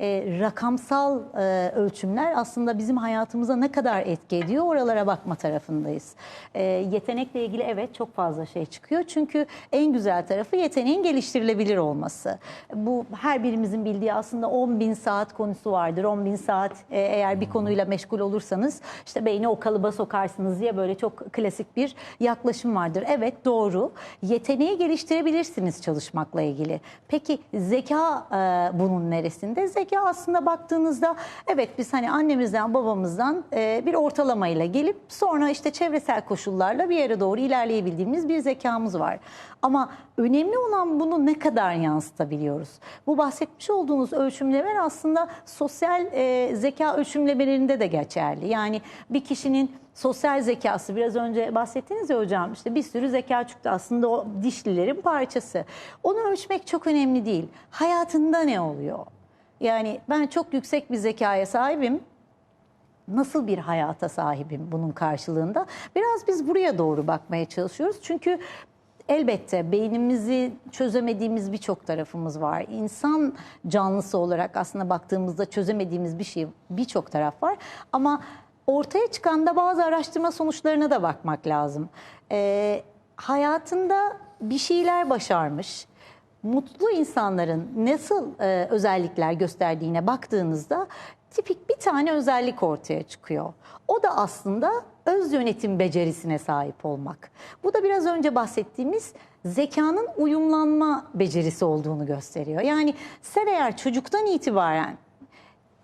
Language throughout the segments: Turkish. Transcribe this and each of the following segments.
e, rakamsal e, ölçümler aslında bizim hayatımıza ne kadar etki ediyor oralara bakma tarafındayız. E, yetenekle ilgili evet çok fazla şey çıkıyor. Çünkü en güzel tarafı yeteneğin geliştirilebilir olması. Bu her birimizin bildiği aslında 10 bin saat konusu vardır. 10 bin saat e, eğer bir konuyla meşgul olursanız işte beyni o kalıba sokarsınız diye böyle çok klasik bir yaklaşım vardır. Evet doğru. Yeteneği geliştirebilirsiniz çalışmakla ilgili. Peki zeka e, bunun neresinde? Zeka aslında baktığınızda evet biz hani annemizden babamızdan e, bir ortalamayla gelip sonra işte çevresel koşullarla bir yere doğru ilerleyebildiğimiz bir zekamız var. Ama önemli olan bunu ne kadar yansıtabiliyoruz? Bu bahsetmiş olduğunuz ölçümlemeler aslında sosyal e, zeka ölçümlemelerinde de geçerli. Yani bir kişinin sosyal zekası biraz önce bahsettiniz ya hocam işte bir sürü zeka çıktı aslında o dişlilerin parçası. Onu ölçmek çok önemli değil. Hayatında ne oluyor? Yani ben çok yüksek bir zekaya sahibim. Nasıl bir hayata sahibim bunun karşılığında? Biraz biz buraya doğru bakmaya çalışıyoruz. Çünkü elbette beynimizi çözemediğimiz birçok tarafımız var. İnsan canlısı olarak aslında baktığımızda çözemediğimiz bir şey birçok taraf var. Ama ortaya çıkan da bazı araştırma sonuçlarına da bakmak lazım. Ee, hayatında bir şeyler başarmış, mutlu insanların nasıl e, özellikler gösterdiğine baktığınızda tipik bir tane özellik ortaya çıkıyor. O da aslında öz yönetim becerisine sahip olmak. Bu da biraz önce bahsettiğimiz zekanın uyumlanma becerisi olduğunu gösteriyor. Yani sen eğer çocuktan itibaren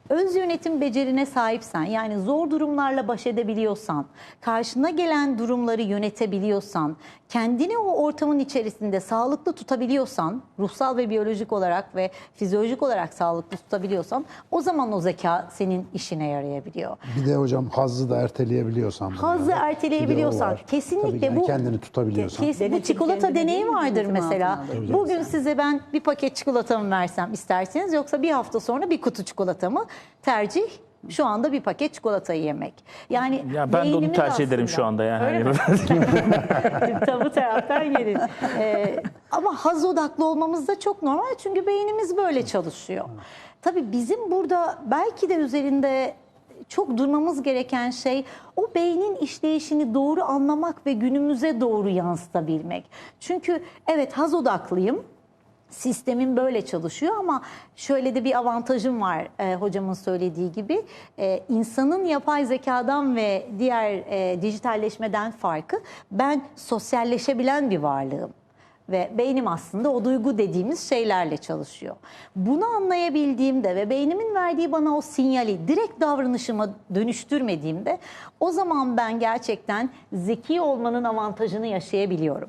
öz yönetim becerine sahipsen yani zor durumlarla baş edebiliyorsan, karşına gelen durumları yönetebiliyorsan, kendini o ortamın içerisinde sağlıklı tutabiliyorsan, ruhsal ve biyolojik olarak ve fizyolojik olarak sağlıklı tutabiliyorsan o zaman o zeka senin işine yarayabiliyor. Bir de hocam hazzı da erteleyebiliyorsan. bunları. Hazzı o erteleyebiliyorsan var. kesinlikle Tabii yani bu kendini tutabiliyorsan. Kes- bu çikolata deneyi vardır mesela. Bugün size ben bir paket çikolata mı versem isterseniz yoksa bir hafta sonra bir kutu çikolata mı? Tercih şu anda bir paket çikolatayı yemek. Yani Ya ben de onu tercih ederim şu aslında. anda yani. Öyle Hani mi? Tabii bu taraftan gelin. Ee, ama haz odaklı olmamız da çok normal çünkü beynimiz böyle çalışıyor. Tabii bizim burada belki de üzerinde çok durmamız gereken şey o beynin işleyişini doğru anlamak ve günümüze doğru yansıtabilmek. Çünkü evet haz odaklıyım. Sistemim böyle çalışıyor ama şöyle de bir avantajım var e, hocamın söylediği gibi. E, insanın yapay zekadan ve diğer e, dijitalleşmeden farkı ben sosyalleşebilen bir varlığım. Ve beynim aslında o duygu dediğimiz şeylerle çalışıyor. Bunu anlayabildiğimde ve beynimin verdiği bana o sinyali direkt davranışıma dönüştürmediğimde o zaman ben gerçekten zeki olmanın avantajını yaşayabiliyorum.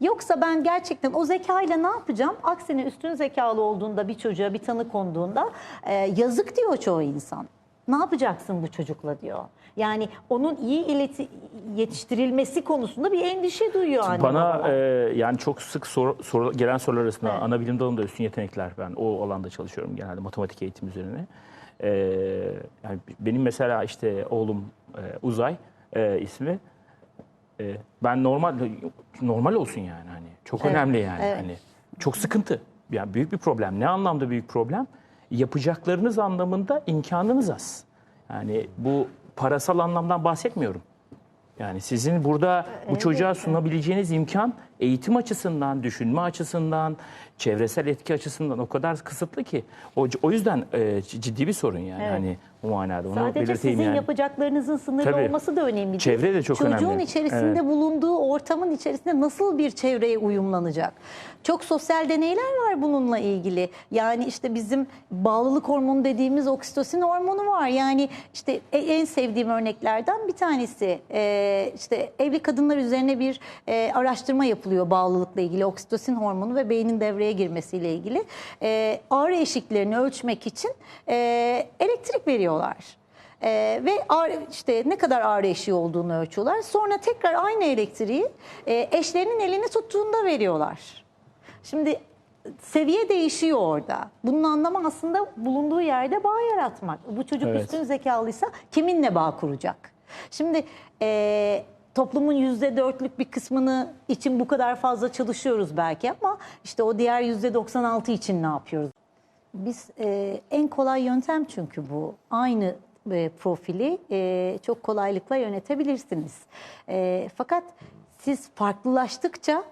Yoksa ben gerçekten o zekayla ne yapacağım? Aksine üstün zekalı olduğunda bir çocuğa bir tanı konduğunda e, yazık diyor çoğu insan. Ne yapacaksın bu çocukla diyor. Yani onun iyi ileti, yetiştirilmesi konusunda bir endişe duyuyor anne Bana e, yani çok sık sor, sor- gelen sorular arasında ana bilim dalında üstün yetenekler ben o alanda çalışıyorum genelde matematik eğitim üzerine. E, yani benim mesela işte oğlum e, Uzay e, ismi. E, ben normal normal olsun yani hani çok Evet, önemli yani evet. hani çok sıkıntı. Yani büyük bir problem. Ne anlamda büyük problem? Yapacaklarınız anlamında imkanınız az. Yani bu parasal anlamdan bahsetmiyorum. Yani sizin burada bu çocuğa sunabileceğiniz imkan eğitim açısından, düşünme açısından, çevresel etki açısından o kadar kısıtlı ki. O, o yüzden e, ciddi bir sorun yani Evet. hani bu manada. Onu Sadece sizin yani. yapacaklarınızın sınırlı Tabii. olması da önemli. Çevre de çok Çocuğun önemli. içerisinde Evet. bulunduğu ortamın içerisinde nasıl bir çevreye uyumlanacak? Çok sosyal deneyler var bununla ilgili. Yani işte bizim bağlılık hormonu dediğimiz oksitosin hormonu var. Yani işte e- en sevdiğim örneklerden bir tanesi. Ee, işte evli kadınlar üzerine bir e, araştırma yapılıyor bağlılıkla ilgili oksitosin hormonu ve beynin devreye girmesiyle ilgili. Ee, ağrı eşiklerini ölçmek için e, elektrik veriyorlar. Ee, ve ağrı, işte ne kadar ağrı eşiği olduğunu ölçüyorlar. Sonra tekrar aynı elektriği e, eşlerinin elini tuttuğunda veriyorlar. Şimdi seviye değişiyor orada. Bunun anlamı aslında bulunduğu yerde bağ yaratmak. Bu çocuk Evet. üstün zekalıysa kiminle bağ kuracak? Şimdi e, toplumun yüzde dörtlük bir kısmını için bu kadar fazla çalışıyoruz belki ama işte o diğer yüzde 96 için ne yapıyoruz? Biz e, en kolay yöntem çünkü bu. Aynı e, profili e, çok kolaylıkla yönetebilirsiniz. E, fakat siz farklılaştıkça,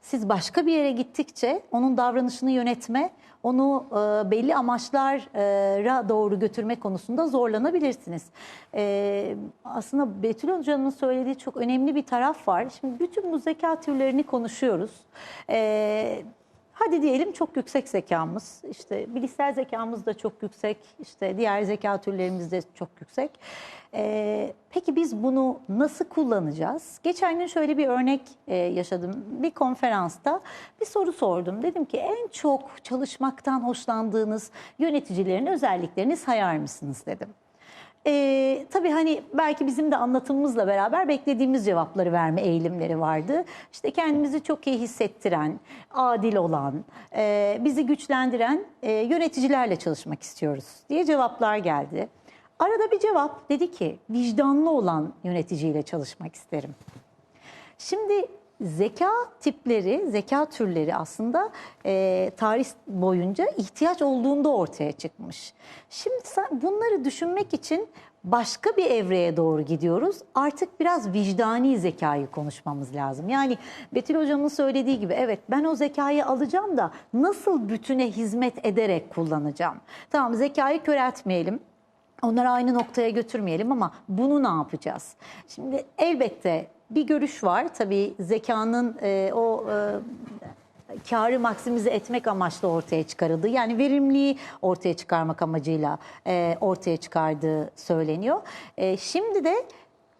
siz başka bir yere gittikçe onun davranışını yönetme, onu e, belli amaçlara doğru götürme konusunda zorlanabilirsiniz. E, aslında Betül Hoca'nın söylediği çok önemli bir taraf var. Şimdi bütün bu zeka türlerini konuşuyoruz. E, Hadi diyelim çok yüksek zekamız, işte bilişsel zekamız da çok yüksek, işte diğer zeka türlerimiz de çok yüksek. Ee, peki biz bunu nasıl kullanacağız? Geçen gün şöyle bir örnek e, yaşadım. Bir konferansta bir soru sordum. Dedim ki en çok çalışmaktan hoşlandığınız yöneticilerin özelliklerini sayar mısınız dedim. Ee, tabii hani belki bizim de anlatımımızla beraber beklediğimiz cevapları verme eğilimleri vardı. İşte kendimizi çok iyi hissettiren, adil olan, e, bizi güçlendiren e, yöneticilerle çalışmak istiyoruz diye cevaplar geldi. Arada bir cevap dedi ki vicdanlı olan yöneticiyle çalışmak isterim. Şimdi zeka tipleri, zeka türleri aslında e, tarih boyunca ihtiyaç olduğunda ortaya çıkmış. Şimdi bunları düşünmek için başka bir evreye doğru gidiyoruz. Artık biraz vicdani zekayı konuşmamız lazım. Yani Betül Hocam'ın söylediği gibi evet ben o zekayı alacağım da nasıl bütüne hizmet ederek kullanacağım? Tamam zekayı köreltmeyelim. Onları aynı noktaya götürmeyelim ama bunu ne yapacağız? Şimdi elbette bir görüş var. Tabii zekanın e, o e, karı maksimize etmek amaçlı ortaya çıkarıldı. Yani verimliliği ortaya çıkarmak amacıyla e, ortaya çıkardığı söyleniyor. E, şimdi de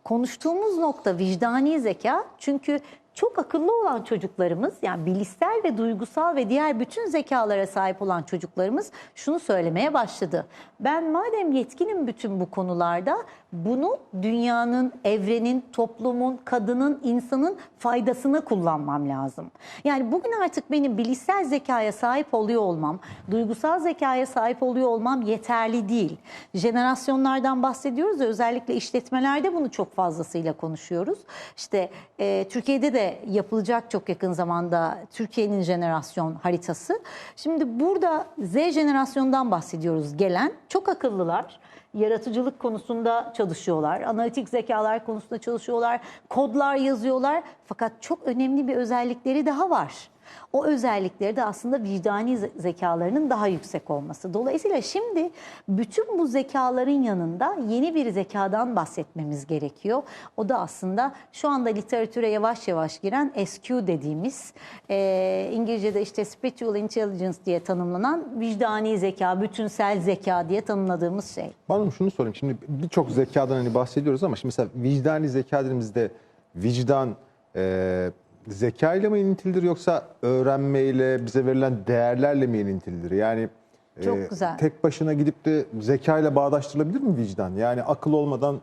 konuştuğumuz nokta vicdani zeka. Çünkü çok akıllı olan çocuklarımız yani bilişsel ve duygusal ve diğer bütün zekalara sahip olan çocuklarımız şunu söylemeye başladı. Ben madem yetkinim bütün bu konularda bunu dünyanın, evrenin, toplumun, kadının, insanın faydasına kullanmam lazım. Yani bugün artık benim bilişsel zekaya sahip oluyor olmam, duygusal zekaya sahip oluyor olmam yeterli değil. Jenerasyonlardan bahsediyoruz ya özellikle işletmelerde bunu çok fazlasıyla konuşuyoruz. İşte e, Türkiye'de de yapılacak çok yakın zamanda Türkiye'nin jenerasyon haritası. Şimdi burada Z jenerasyondan bahsediyoruz gelen. Çok akıllılar yaratıcılık konusunda çalışıyorlar. Analitik zekalar konusunda çalışıyorlar. Kodlar yazıyorlar. Fakat çok önemli bir özellikleri daha var. O özellikleri de aslında vicdani ze- zekalarının daha yüksek olması. Dolayısıyla şimdi bütün bu zekaların yanında yeni bir zekadan bahsetmemiz gerekiyor. O da aslında şu anda literatüre yavaş yavaş giren SQ dediğimiz e, İngilizce'de işte spiritual intelligence diye tanımlanan vicdani zeka, bütünsel zeka diye tanımladığımız şey. Bana şunu sorayım. Şimdi birçok zekadan hani bahsediyoruz ama şimdi mesela vicdani zeka dediğimizde vicdan e, zeka ile mi ilintilidir yoksa öğrenmeyle bize verilen değerlerle mi ilintilidir? Yani e, Çok güzel. tek başına gidip de zeka ile bağdaştırılabilir mi vicdan? Yani akıl olmadan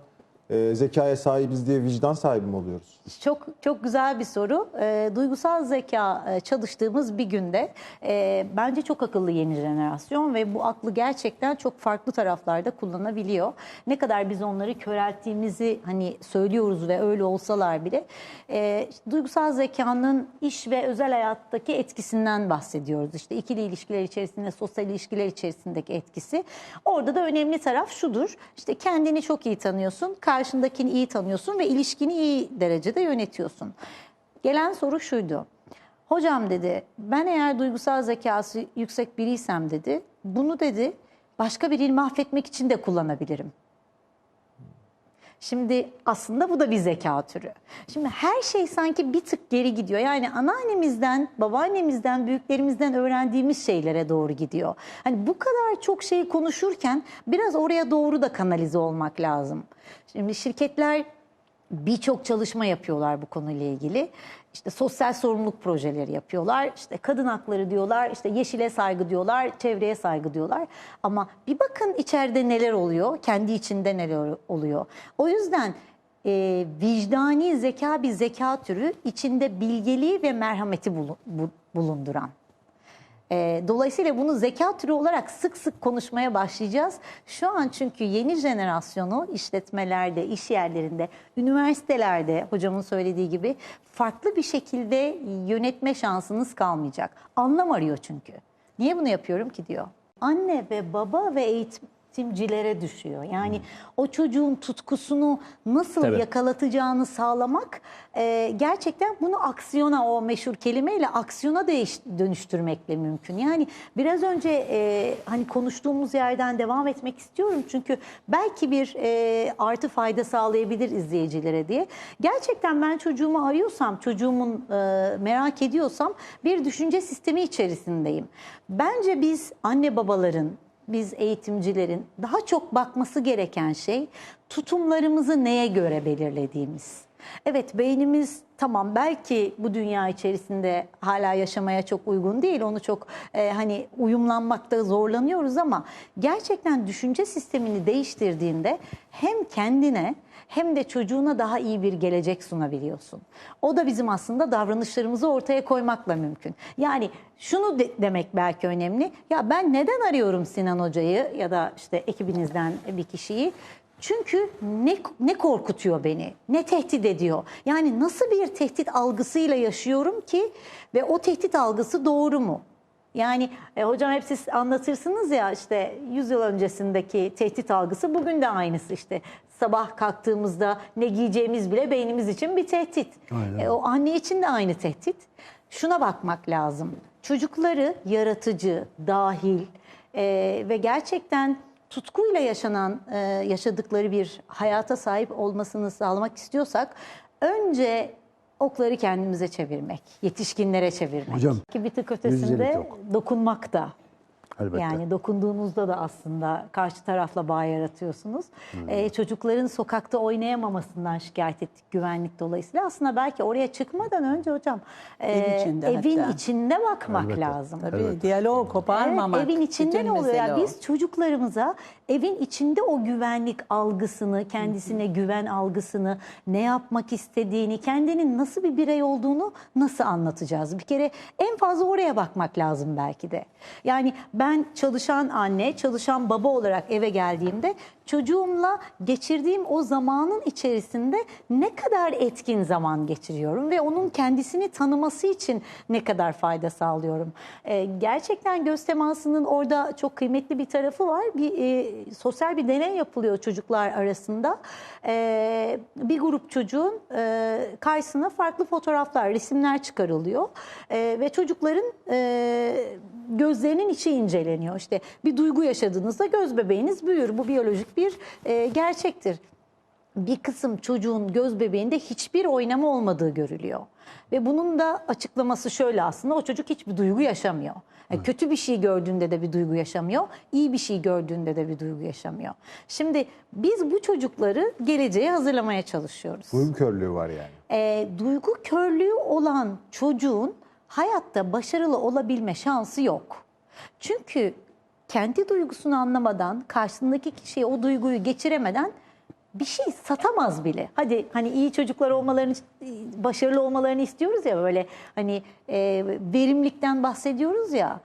e, zekaya sahibiz diye vicdan sahibi mi oluyoruz? Çok çok güzel bir soru. E, duygusal zeka e, çalıştığımız bir günde e, bence çok akıllı yeni jenerasyon ve bu aklı gerçekten çok farklı taraflarda kullanabiliyor. Ne kadar biz onları körelttiğimizi hani söylüyoruz ve öyle olsalar bile e, duygusal zekanın iş ve özel hayattaki etkisinden bahsediyoruz. İşte ikili ilişkiler içerisinde, sosyal ilişkiler içerisindeki etkisi. Orada da önemli taraf şudur. İşte kendini çok iyi tanıyorsun, karşındakini iyi tanıyorsun ve ilişkini iyi derecede yönetiyorsun. Gelen soru şuydu. Hocam dedi ben eğer duygusal zekası yüksek biriysem dedi bunu dedi başka birini mahvetmek için de kullanabilirim. Şimdi aslında bu da bir zeka türü. Şimdi her şey sanki bir tık geri gidiyor. Yani anneannemizden, babaannemizden, büyüklerimizden öğrendiğimiz şeylere doğru gidiyor. Hani bu kadar çok şey konuşurken biraz oraya doğru da kanalize olmak lazım. Şimdi şirketler birçok çalışma yapıyorlar bu konuyla ilgili. İşte sosyal sorumluluk projeleri yapıyorlar. İşte kadın hakları diyorlar, işte yeşile saygı diyorlar, çevreye saygı diyorlar. Ama bir bakın içeride neler oluyor, kendi içinde neler oluyor. O yüzden e, vicdani zeka bir zeka türü içinde bilgeliği ve merhameti bulu- bu- bulunduran. E, dolayısıyla bunu zeka türü olarak sık sık konuşmaya başlayacağız. Şu an çünkü yeni jenerasyonu işletmelerde, iş yerlerinde, üniversitelerde hocamın söylediği gibi farklı bir şekilde yönetme şansınız kalmayacak. Anlam arıyor çünkü. Niye bunu yapıyorum ki diyor. anne ve baba ve eğitimcilere düşüyor. Yani o çocuğun tutkusunu nasıl Tabii. yakalatacağını sağlamak e, gerçekten bunu aksiyona o meşhur kelimeyle aksiyona değiş, dönüştürmekle mümkün. Yani biraz önce e, hani konuştuğumuz yerden devam etmek istiyorum çünkü belki bir e, artı fayda sağlayabilir izleyicilere diye. Gerçekten ben çocuğumu arıyorsam, çocuğumun e, merak ediyorsam bir düşünce sistemi içerisindeyim. Bence biz anne babaların biz eğitimcilerin daha çok bakması gereken şey tutumlarımızı neye göre belirlediğimiz. Evet beynimiz tamam belki bu dünya içerisinde hala yaşamaya çok uygun değil. Onu çok e, hani uyumlanmakta zorlanıyoruz ama gerçekten düşünce sistemini değiştirdiğinde hem kendine hem de çocuğuna daha iyi bir gelecek sunabiliyorsun. O da bizim aslında davranışlarımızı ortaya koymakla mümkün. Yani şunu de- demek belki önemli. Ya ben neden arıyorum Sinan Hoca'yı ya da işte ekibinizden bir kişiyi? Çünkü ne, ne korkutuyor beni, ne tehdit ediyor? Yani nasıl bir tehdit algısıyla yaşıyorum ki ve o tehdit algısı doğru mu? Yani e, hocam hep siz anlatırsınız ya işte 100 yıl öncesindeki tehdit algısı bugün de aynısı işte. Sabah kalktığımızda ne giyeceğimiz bile beynimiz için bir tehdit. Aynen. E, o anne için de aynı tehdit. Şuna bakmak lazım. Çocukları yaratıcı, dahil e, ve gerçekten tutkuyla yaşanan, e, yaşadıkları bir hayata sahip olmasını sağlamak istiyorsak önce okları kendimize çevirmek, yetişkinlere çevirmek. Hocam, Ki bir tık ötesinde dokunmak da. Elbette. Yani dokunduğunuzda da aslında karşı tarafla bağ yaratıyorsunuz. Ee, çocukların sokakta oynayamamasından şikayet ettik güvenlik dolayısıyla. Aslında belki oraya çıkmadan önce hocam e, Ev içinde evin hatta. içinde bakmak Elbette. lazım. Tabii Evet. diyalog koparmamak. Evet, evin içinde ne oluyor? Yani biz çocuklarımıza evin içinde o güvenlik algısını, kendisine güven algısını, ne yapmak istediğini, kendinin nasıl bir birey olduğunu nasıl anlatacağız? Bir kere en fazla oraya bakmak lazım belki de. Yani ben çalışan anne, çalışan baba olarak eve geldiğimde çocuğumla geçirdiğim o zamanın içerisinde ne kadar etkin zaman geçiriyorum ve onun kendisini tanıması için ne kadar fayda sağlıyorum. Ee, gerçekten göz temasının orada çok kıymetli bir tarafı var. Bir e, sosyal bir deney yapılıyor çocuklar arasında. Ee, bir grup çocuğun e, karşısına farklı fotoğraflar, resimler çıkarılıyor Ee, ve çocukların e, gözlerinin içi inceleniyor. İşte bir duygu yaşadığınızda göz bebeğiniz büyür. Bu biyolojik bir e, gerçektir bir kısım çocuğun göz bebeğinde hiçbir oynama olmadığı görülüyor. Ve bunun da açıklaması şöyle aslında o çocuk hiçbir duygu yaşamıyor. Yani kötü bir şey gördüğünde de bir duygu yaşamıyor, iyi bir şey gördüğünde de bir duygu yaşamıyor. Şimdi biz bu çocukları geleceğe hazırlamaya çalışıyoruz. Duygu körlüğü var yani. E, duygu körlüğü olan çocuğun hayatta başarılı olabilme şansı yok. Çünkü kendi duygusunu anlamadan, karşısındaki kişiye o duyguyu geçiremeden bir şey satamaz bile. Hadi hani iyi çocuklar olmalarını, başarılı olmalarını istiyoruz ya böyle hani e, verimlilikten bahsediyoruz ya.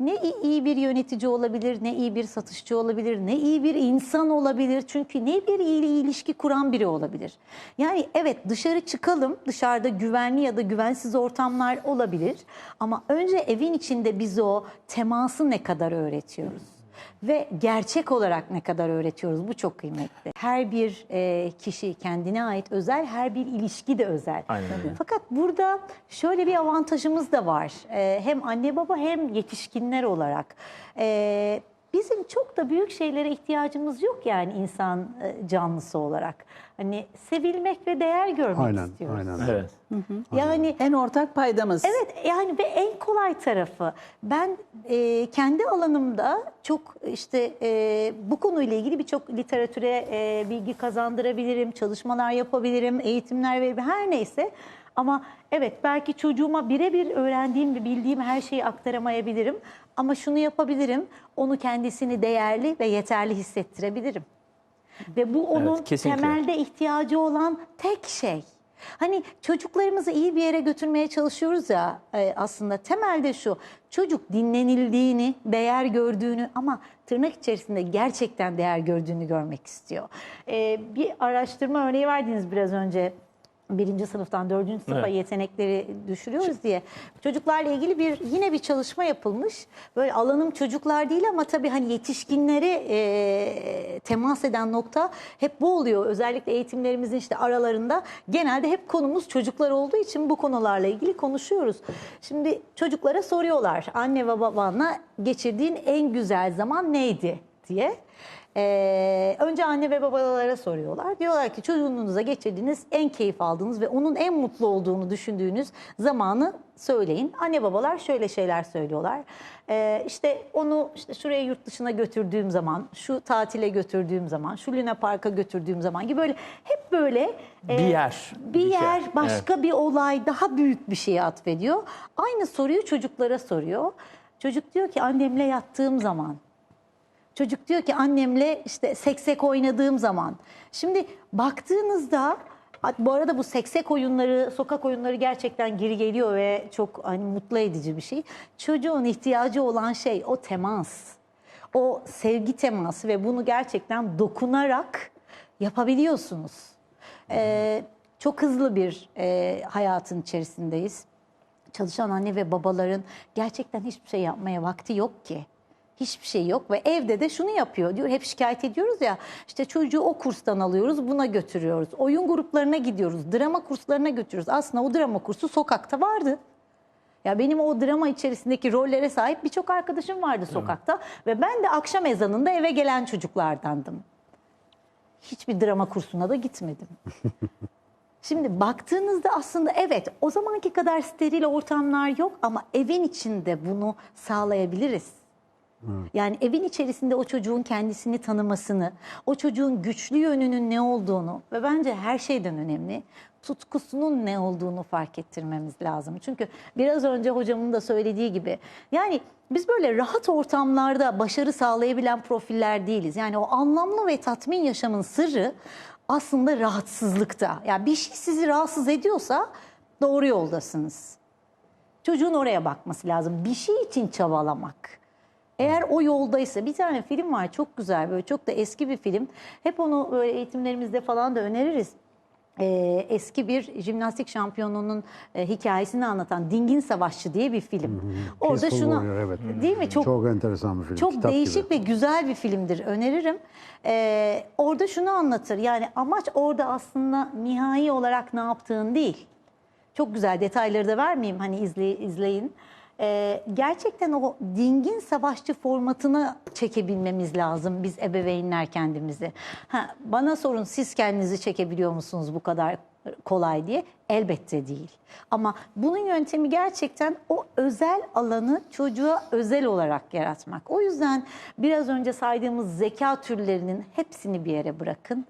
Ne iyi bir yönetici olabilir, ne iyi bir satışçı olabilir, ne iyi bir insan olabilir. Çünkü ne bir iyi ilişki kuran biri olabilir. Yani evet dışarı çıkalım, dışarıda güvenli ya da güvensiz ortamlar olabilir. Ama önce evin içinde biz o teması ne kadar öğretiyoruz? Ve gerçek olarak ne kadar öğretiyoruz bu çok kıymetli. Her bir e, kişi kendine ait özel, her bir ilişki de özel. Aynen öyle. Fakat burada şöyle bir avantajımız da var. Ee, hem anne baba hem yetişkinler olarak. Ee, bizim çok da büyük şeylere ihtiyacımız yok yani insan e, canlısı olarak. Hani sevilmek ve değer görmek Aynen, istiyoruz. aynen. Evet. Yani En ortak paydamız. Evet yani ve en kolay tarafı ben e, kendi alanımda çok işte e, bu konuyla ilgili birçok literatüre e, bilgi kazandırabilirim, çalışmalar yapabilirim, eğitimler verebilirim her neyse. Ama evet belki çocuğuma birebir öğrendiğim ve bildiğim her şeyi aktaramayabilirim. Ama şunu yapabilirim, onu kendisini değerli ve yeterli hissettirebilirim. Ve bu onun kesinlikle. temelde ihtiyacı olan tek şey. Hani çocuklarımızı iyi bir yere götürmeye çalışıyoruz ya e, aslında temelde şu çocuk dinlenildiğini, değer gördüğünü ama tırnak içerisinde gerçekten değer gördüğünü görmek istiyor. E, bir araştırma örneği verdiniz biraz önce. Birinci sınıftan dördüncü sınıfa Evet. yetenekleri düşürüyoruz diye. Çocuklarla ilgili bir yine bir çalışma yapılmış. Böyle alanım çocuklar değil ama tabii hani yetişkinlere e, temas eden nokta hep bu oluyor. Özellikle eğitimlerimizin işte aralarında genelde hep konumuz çocuklar olduğu için bu konularla ilgili konuşuyoruz. Şimdi çocuklara soruyorlar anne ve babanla geçirdiğin en güzel zaman neydi diye. Ee, önce anne ve babalara soruyorlar. Diyorlar ki çocuğunuza geçirdiğiniz en keyif aldığınız ve onun en mutlu olduğunu düşündüğünüz zamanı söyleyin. Anne babalar şöyle şeyler söylüyorlar. Ee, işte onu işte şuraya yurt dışına götürdüğüm zaman, şu tatile götürdüğüm zaman, şu Luna Park'a götürdüğüm zaman gibi böyle hep böyle e, Bir yer, bir bir şey. yer başka bir olay daha büyük bir şeye atfediyor. Aynı soruyu çocuklara soruyor. Çocuk diyor ki annemle yattığım zaman. Çocuk diyor ki annemle işte seksek oynadığım zaman. Şimdi baktığınızda bu arada bu seksek oyunları, sokak oyunları gerçekten geri geliyor ve çok hani mutlu edici bir şey. Çocuğun ihtiyacı olan şey o temas. O sevgi teması ve bunu gerçekten dokunarak yapabiliyorsunuz. Ee, çok hızlı bir e, hayatın içerisindeyiz çalışan anne ve babaların gerçekten hiçbir şey yapmaya vakti yok ki. Hiçbir şey yok ve evde de şunu yapıyor diyor. Hep şikayet ediyoruz ya işte çocuğu o kurstan alıyoruz buna götürüyoruz. Oyun gruplarına gidiyoruz. Drama kurslarına götürüyoruz. Aslında o drama kursu sokakta vardı. Ya benim o drama içerisindeki rollere sahip birçok arkadaşım vardı sokakta ve ben de akşam ezanında eve gelen çocuklardandım. Hiçbir drama kursuna da gitmedim. Şimdi baktığınızda aslında evet o zamanki kadar steril ortamlar yok ama evin içinde bunu sağlayabiliriz. Yani evin içerisinde o çocuğun kendisini tanımasını, o çocuğun güçlü yönünün ne olduğunu ve bence her şeyden önemli tutkusunun ne olduğunu fark ettirmemiz lazım. Çünkü biraz önce hocamın da söylediği gibi yani biz böyle rahat ortamlarda başarı sağlayabilen profiller değiliz. Yani o anlamlı ve tatmin yaşamın sırrı aslında rahatsızlıkta. Yani bir şey sizi rahatsız ediyorsa doğru yoldasınız. Çocuğun oraya bakması lazım. Bir şey için çabalamak. Eğer o yoldaysa bir tane film var çok güzel böyle çok da eski bir film. Hep onu böyle eğitimlerimizde falan da öneririz. Ee, eski bir jimnastik şampiyonunun e, hikayesini anlatan Dingin Savaşçı diye bir film. Orada Peaceful şunu Warrior, evet. değil mi? Çok Çok enteresan bir film. çok kitap değişik gibi. ve güzel bir filmdir. Öneririm. Ee, orada şunu anlatır. Yani amaç orada aslında nihai olarak ne yaptığın değil. Çok güzel detayları da vermeyeyim hani izley- izleyin. Ee, gerçekten o dingin savaşçı formatına çekebilmemiz lazım biz ebeveynler kendimizi. Ha, bana sorun siz kendinizi çekebiliyor musunuz bu kadar kolay diye? Elbette değil. Ama bunun yöntemi gerçekten o özel alanı çocuğa özel olarak yaratmak. O yüzden biraz önce saydığımız zeka türlerinin hepsini bir yere bırakın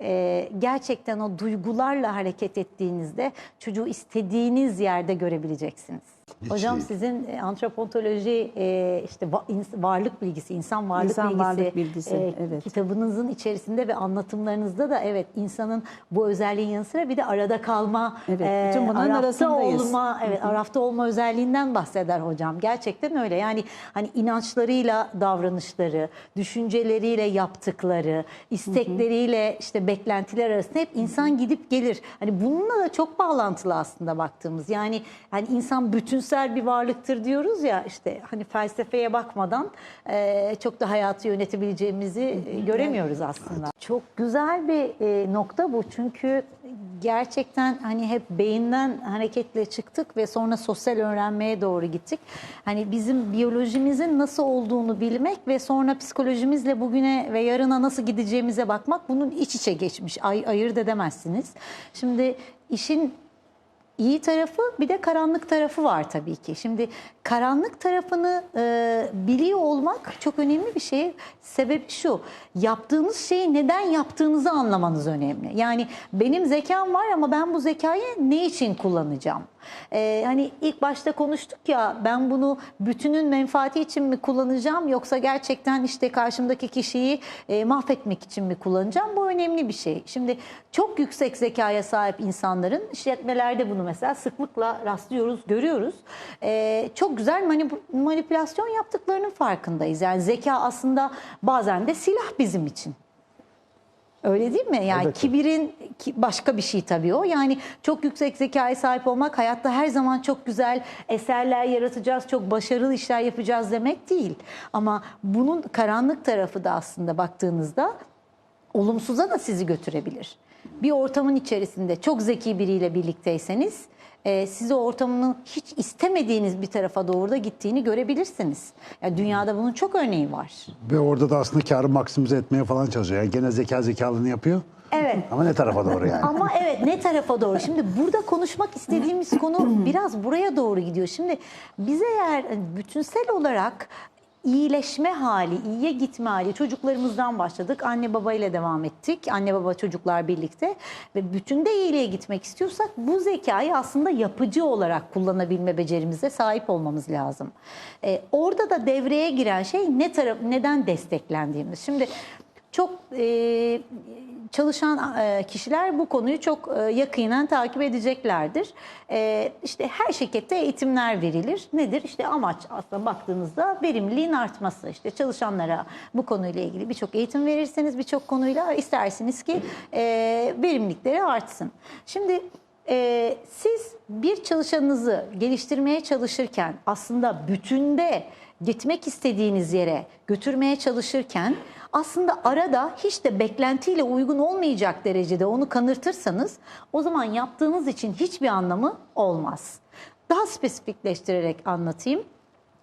e, gerçekten o duygularla hareket ettiğinizde çocuğu istediğiniz yerde görebileceksiniz. Hocam sizin e, antropoloji e, işte varlık bilgisi, insan varlık İnsan bilgisi, varlık bilgisi, e, evet. kitabınızın içerisinde ve anlatımlarınızda da evet insanın bu özelliğin yanı sıra bir de arada kalma, Evet, bütün bunların arafta arasındayız. olma, evet arafta olma özelliğinden bahseder hocam. Gerçekten öyle. Yani hani inançlarıyla davranışları, düşünceleriyle yaptıkları, istekleriyle işte beklentiler arasında hep insan gidip gelir. Hani bununla da çok bağlantılı aslında baktığımız. Yani hani insan bütünsel bir varlıktır diyoruz ya işte hani felsefeye bakmadan e, çok da hayatı yönetebileceğimizi e, göremiyoruz aslında. Çok güzel bir e, nokta bu çünkü gerçekten hani hep beyinden hareketle çıktık ve sonra sosyal öğrenmeye doğru gittik. Hani bizim biyolojimizin nasıl olduğunu bilmek ve sonra psikolojimizle bugüne ve yarına nasıl gideceğimize bakmak bunun iç içe geçmiş. Ay, ayırt edemezsiniz. Şimdi işin İyi tarafı bir de karanlık tarafı var tabii ki. Şimdi karanlık tarafını e, biliyor olmak çok önemli bir şey. Sebebi şu, yaptığınız şeyi neden yaptığınızı anlamanız önemli. Yani benim zekam var ama ben bu zekayı ne için kullanacağım? E, hani ilk başta konuştuk ya ben bunu bütünün menfaati için mi kullanacağım yoksa gerçekten işte karşımdaki kişiyi e, mahvetmek için mi kullanacağım? Bu önemli bir şey. Şimdi çok yüksek zekaya sahip insanların işletmelerde bunu mesela sıklıkla rastlıyoruz, görüyoruz. Ee, çok güzel manip- manipülasyon yaptıklarının farkındayız. Yani zeka aslında bazen de silah bizim için. Öyle değil mi? Yani Elbette. kibirin ki- başka bir şey tabii o. Yani çok yüksek zekaya sahip olmak hayatta her zaman çok güzel eserler yaratacağız, çok başarılı işler yapacağız demek değil. Ama bunun karanlık tarafı da aslında baktığınızda olumsuza da sizi götürebilir. Bir ortamın içerisinde çok zeki biriyle birlikteyseniz e, sizi ortamının hiç istemediğiniz bir tarafa doğru da gittiğini görebilirsiniz. Yani dünyada bunun çok örneği var. Ve orada da aslında karı maksimize etmeye falan çalışıyor. Yani gene zeka zekalığını yapıyor. Evet. Ama ne tarafa doğru yani? Ama evet ne tarafa doğru? Şimdi burada konuşmak istediğimiz konu biraz buraya doğru gidiyor. Şimdi biz eğer bütünsel olarak iyileşme hali, iyiye gitme hali çocuklarımızdan başladık. Anne baba ile devam ettik. Anne baba çocuklar birlikte ve bütünde iyiliğe gitmek istiyorsak bu zekayı aslında yapıcı olarak kullanabilme becerimize sahip olmamız lazım. Ee, orada da devreye giren şey ne taraf neden desteklendiğimiz. Şimdi çok e, çalışan e, kişiler bu konuyu çok e, yakinen takip edeceklerdir. E, işte her şirkette eğitimler verilir. Nedir? İşte amaç aslında baktığınızda verimliliğin artması. İşte çalışanlara bu konuyla ilgili birçok eğitim verirseniz birçok konuyla istersiniz ki e, verimlilikleri artsın. Şimdi e, siz bir çalışanınızı geliştirmeye çalışırken aslında bütünde gitmek istediğiniz yere götürmeye çalışırken aslında arada hiç de beklentiyle uygun olmayacak derecede onu kanırtırsanız o zaman yaptığınız için hiçbir anlamı olmaz. Daha spesifikleştirerek anlatayım.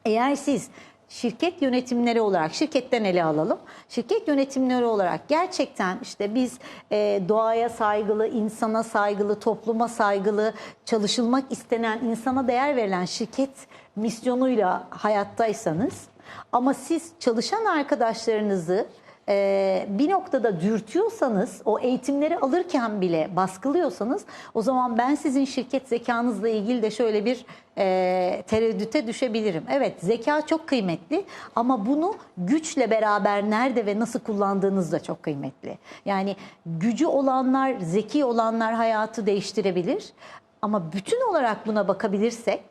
Eğer siz şirket yönetimleri olarak şirketten ele alalım. Şirket yönetimleri olarak gerçekten işte biz e, doğaya saygılı, insana saygılı, topluma saygılı, çalışılmak istenen, insana değer verilen şirket misyonuyla hayattaysanız ama siz çalışan arkadaşlarınızı e, bir noktada dürtüyorsanız, o eğitimleri alırken bile baskılıyorsanız o zaman ben sizin şirket zekanızla ilgili de şöyle bir e, tereddüte düşebilirim. Evet zeka çok kıymetli ama bunu güçle beraber nerede ve nasıl kullandığınız da çok kıymetli. Yani gücü olanlar, zeki olanlar hayatı değiştirebilir ama bütün olarak buna bakabilirsek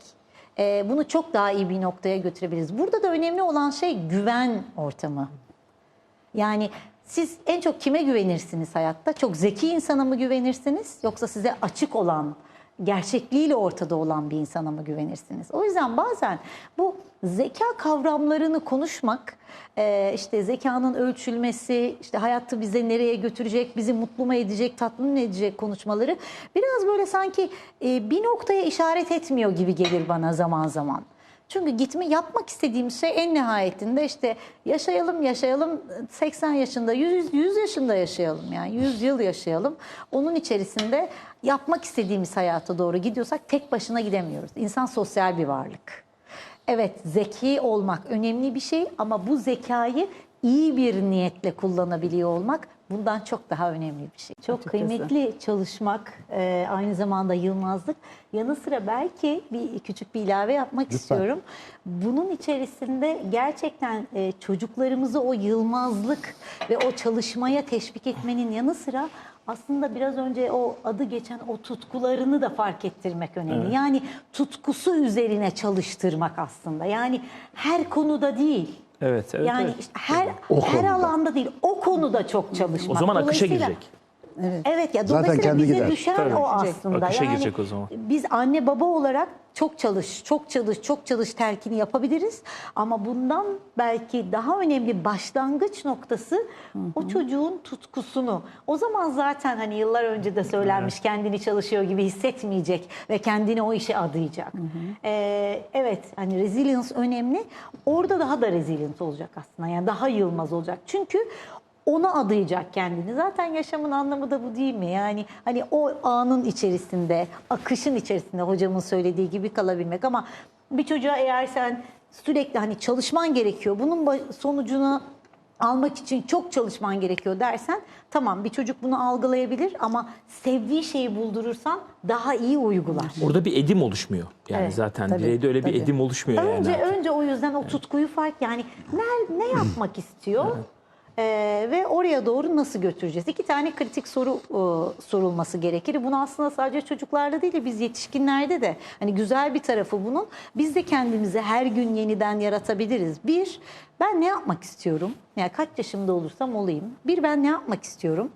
e, bunu çok daha iyi bir noktaya götürebiliriz. Burada da önemli olan şey güven ortamı. Yani siz en çok kime güvenirsiniz hayatta? Çok zeki insana mı güvenirsiniz yoksa size açık olan, gerçekliğiyle ortada olan bir insana mı güvenirsiniz? O yüzden bazen bu zeka kavramlarını konuşmak, e, işte zekanın ölçülmesi, işte hayatı bize nereye götürecek, bizi mutlu mu edecek, tatmin mi edecek konuşmaları biraz böyle sanki e, bir noktaya işaret etmiyor gibi gelir bana zaman zaman. Çünkü gitme yapmak istediğimiz şey en nihayetinde işte yaşayalım yaşayalım 80 yaşında 100, 100 yaşında yaşayalım yani 100 yıl yaşayalım. Onun içerisinde yapmak istediğimiz hayata doğru gidiyorsak tek başına gidemiyoruz. İnsan sosyal bir varlık. Evet zeki olmak önemli bir şey ama bu zekayı iyi bir niyetle kullanabiliyor olmak bundan çok daha önemli bir şey. Çok Açıkçası. kıymetli çalışmak, e, aynı zamanda yılmazlık. Yanı sıra belki bir küçük bir ilave yapmak istiyorum. Bunun içerisinde gerçekten e, çocuklarımızı o yılmazlık ve o çalışmaya teşvik etmenin yanı sıra aslında biraz önce o adı geçen o tutkularını da fark ettirmek önemli. Yani tutkusu üzerine çalıştırmak aslında. Yani her konuda değil. Evet, evet. yani evet. işte her O her konuda. alanda değil. O konuda çok çalışmak. O zaman akışa girecek. Evet ya Zaten dolayısıyla kendi bize gider. düşen Tabii. o aslında. Akışa yani girecek o zaman. Biz anne baba olarak çok çalış, çok çalış, çok çalış telkini yapabiliriz. Ama bundan belki daha önemli başlangıç noktası o çocuğun tutkusunu. O zaman zaten hani yıllar önce de söylenmiş kendini çalışıyor gibi hissetmeyecek ve kendini o işe adayacak. Ee, evet hani resilience önemli. Orada daha da resilient olacak aslında. Yani daha yılmaz olacak. Çünkü ona adayacak kendini. Zaten yaşamın anlamı da bu değil mi? Yani hani o anın içerisinde, akışın içerisinde hocamın söylediği gibi kalabilmek. Ama bir çocuğa eğer sen sürekli hani çalışman gerekiyor, bunun sonucunu almak için çok çalışman gerekiyor dersen tamam bir çocuk bunu algılayabilir ama sevdiği şeyi buldurursan daha iyi uygular. Orada bir edim oluşmuyor. Yani Evet, zaten tabii, bireyde öyle bir tabii. edim oluşmuyor Önce yani. önce o yüzden o tutkuyu fark yani ne, ne yapmak istiyor? Ee, ve oraya doğru nasıl götüreceğiz? İki tane kritik soru e, sorulması gerekir. Bunu aslında sadece çocuklarda değil de biz yetişkinlerde de hani güzel bir tarafı bunun. Biz de kendimizi her gün yeniden yaratabiliriz. Bir, ben ne yapmak istiyorum? Yani kaç yaşımda olursam olayım. Bir, ben ne yapmak istiyorum?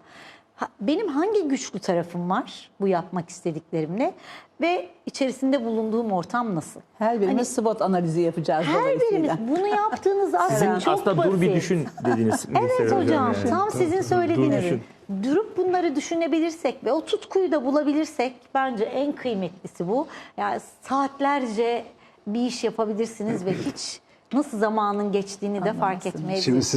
Benim hangi güçlü tarafım var bu yapmak istediklerimle ve içerisinde bulunduğum ortam nasıl? Her birimiz SWOT analizi yapacağız Hani Her birimiz bunu yaptığınız aslında Sizin çok aslında basit. dur bir düşün dediğiniz. Evet hocam yani. tam sizin Dur söylediğiniz. düşün. Durup bunları düşünebilirsek ve o tutkuyu da bulabilirsek bence en kıymetlisi bu. Yani saatlerce bir iş yapabilirsiniz ve hiç nasıl zamanın geçtiğini de fark etmeyebilirsiniz.